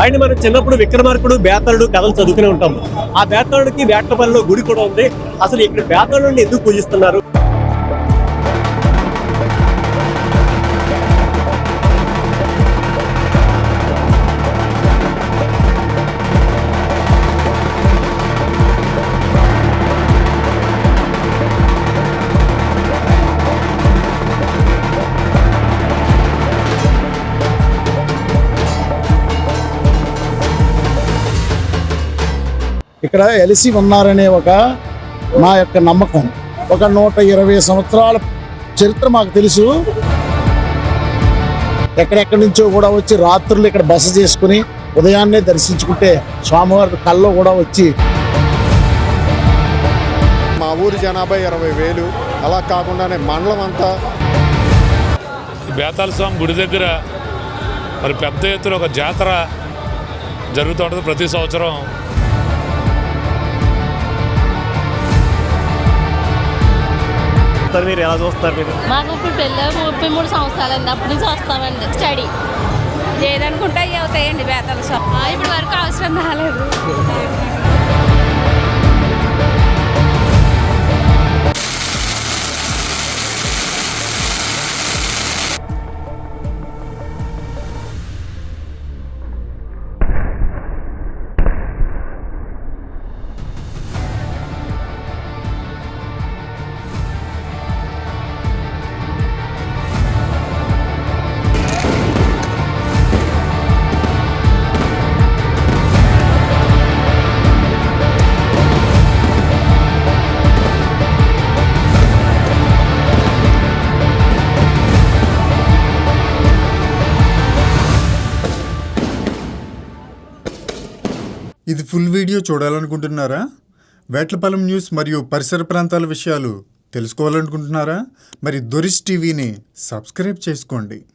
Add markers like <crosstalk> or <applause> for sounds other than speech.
ఆయన మనం చిన్నప్పుడు విక్రమార్కుడు బేతాళుడు కథలు చదువుకునే ఉంటాం ఆ బేతాళుడికి వేటపల్లిలో గుడి కూడా ఉంది. అసలు ఇక్కడ బేతాళుడిని ఎందుకు పూజిస్తున్నారు? ఇక్కడ ఎలిసి ఉన్నారనే ఒక మా యొక్క నమ్మకం. ఒక నూట ఇరవై సంవత్సరాల చరిత్ర మాకు తెలుసు. ఎక్కడెక్కడి నుంచో కూడా వచ్చి రాత్రులు ఇక్కడ బస చేసుకుని ఉదయాన్నే దర్శించుకుంటే స్వామివారి కల్లో కూడా వచ్చి మా ఊరి జనాభా ఇరవై వేలు. అలా కాకుండానే మండలం అంతా బేతాల స్వామి గుడి దగ్గర మరి పెద్ద ఎత్తున ఒక జాతర జరుగుతూ ఉంటుంది ప్రతి సంవత్సరం. మరి మీరు ఎలా చూస్తారు మీరు? మాకు ఇప్పుడు పెళ్ళి ముప్పై మూడు సంవత్సరాలు అప్పటి నుంచి వస్తామండి స్టడీ. ఏదనుకుంటే అవి అవుతాయండి బేతాల షాప్. ఇప్పుడు వరకు అవసరం రాలేదు. <laughs> ఇది ఫుల్ వీడియో చూడాలనుకుంటున్నారా? వేట్లపాలెం న్యూస్ మరియు పరిసర ప్రాంతాల విషయాలు తెలుసుకోవాలనుకుంటున్నారా? మరి దొరిష్ టీవీని సబ్స్క్రైబ్ చేసుకోండి.